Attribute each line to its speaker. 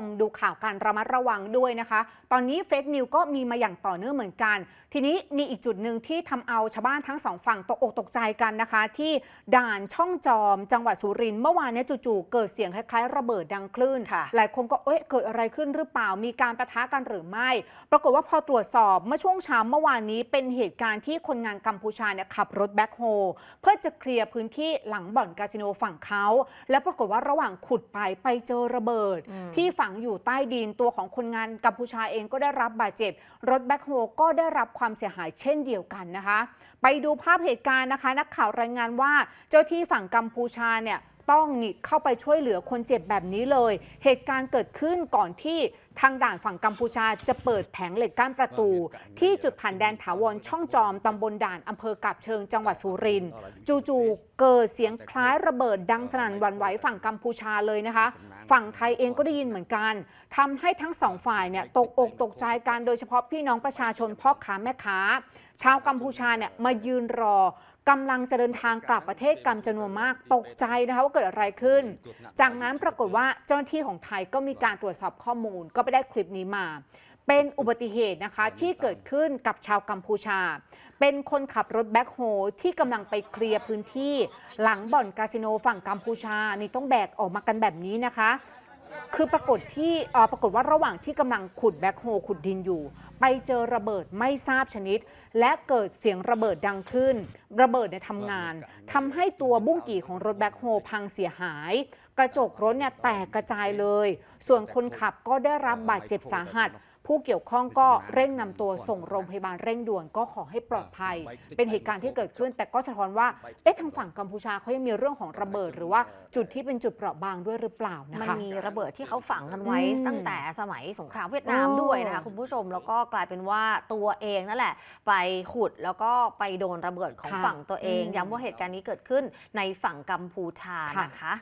Speaker 1: มดูข่าวการระมัดระวังด้วยนะคะ ตอนนี้เฟกนิวก็มีมาอย่างต่อเนื่องเหมือนกัน ทีนี้มีอีกจุดหนึ่งที่ทำเอาชาวบ้านทั้งสองฝั่งตกอกตกใจกันนะคะ ที่ด่านช่องจอม จังหวัดสุรินทร์เมื่อวานเนี้จู่ๆเกิดเสียงคล้ายๆ ระเบิดดังคลื่น
Speaker 2: ค่ะ
Speaker 1: หลายคนก็เอ๊ะเกิดอะไรขึ้นหรือเปล่ามีการประทะกันหรือไม่ ปรากฏว่าพอตรวจสอบเมื่อช่วงเช้าเมื่อวานนี้เป็นเหตุการณ์ที่คนงานกัมพูชาเนี่ยขับรถแบ็คโฮเพื่อจะเคลียร์พื้นที่หลังบ่อนคาสิโนฝั่งเขา แล้วปรากฏว่าระหว่างขุดไปไปเจอระเบิดที่ฝังอยู่ใต้ดินตัวของคนงานกัมพูชาเองก็ได้รับบาดเจ็บ รถแบ็คโฮก็ได้รับความเสียหายเช่นเดียวกันนะคะ ไปดูภาพเหตุการณ์นะคะ นักข่าวรายงานว่าเจ้าที่ฝั่งกัมพูชาเนี่ย ต้องนี่เข้าไปช่วยเหลือคนเจ็บแบบนี้เลย เหตุการณ์เกิดขึ้นก่อนที่ทางด่านฝั่งกัมพูชาจะเปิดแผงเหล็กกั้นประตู ที่จุดผ่านแดนถาวรช่องจอมตำบลด่านอำเภอกาบเชิงจังหวัดสุรินทร์จู่ๆเกิดเสียงคล้ายระเบิดดังสนั่นหวั่นไหวฝั่งกัมพูชาเลยนะคะ ฝั่งไทยเองก็ได้ยินเหมือนกันทำให้ทั้งสองฝ่ายเนี่ยตกอกตกใจกันโดยเฉพาะพี่น้องประชาชนพ่อค้าแม่ค้า ชาวกัมพูชาเนี่ยมายืนรอ กำลังจะเดินทางกลับประเทศกันจำนวนมากตกใจนะคะว่าเกิดอะไรขึ้น จากนั้นปรากฏว่าเจ้าหน้าที่ของไทยก็มีการตรวจสอบข้อมูล ก็ไปได้คลิปนี้มา เป็นอุบัติเหตุนะคะที่เกิดขึ้นกับชาวกัมพูชา เป็นคนขับรถแบ็คโฮที่กำลังไปเคลียร์พื้นที่ หลังบ่อนคาสิโนฝั่งกัมพูชานี่ต้องแบกออกมากันแบบนี้นะคะ คือปรากฏที่ปรากฏว่าระหว่างที่กำลังขุดแบ็คโฮขุดดินอยู่ ไปเจอระเบิดไม่ทราบชนิด และเกิดเสียงระเบิดดังขึ้น ระเบิดเนี่ยทำงานทำให้ตัวบุ้งกี่ของรถแบ็คโฮพังเสียหาย กระจกรถเนี่ยแตกกระจายเลย ส่วนคนขับก็ได้รับบาดเจ็บสาหัส ผู้เกี่ยวข้องก็เร่งนำตัวส่งโรงพยาบาลเร่งด่วนก็ขอให้ปลอดภัย เป็นเหตุการณ์ที่เกิดขึ้น แต่ก็สะท้อนว่าเอ๊ะทางฝั่งกัมพูชาเขายังมีเรื่องของระเบิด หรือว่าจุดที่เป็นจุดเปราะบางด้วยหรือเปล่านะ
Speaker 2: มัน
Speaker 1: คะ
Speaker 2: มีระเบิดที่เขาฝังกันไว้
Speaker 1: อืม
Speaker 2: ตั้งแต่สมัยสงครามเวียดนาม
Speaker 1: โอ้
Speaker 2: ด้วยนะคะคุณผู้ชมแล้วก็กลายเป็นว่าตัวเองนั่นแหละ ไปขุดแล้วก็ไปโดนระเบิดของ
Speaker 1: ค่ะ
Speaker 2: ฝั่งตัวเอง
Speaker 1: อืม
Speaker 2: ย้ำว่าเหตุการณ์นี้เกิดขึ้นในฝั่งกัมพูชา
Speaker 1: ค่ะ
Speaker 2: นะคะ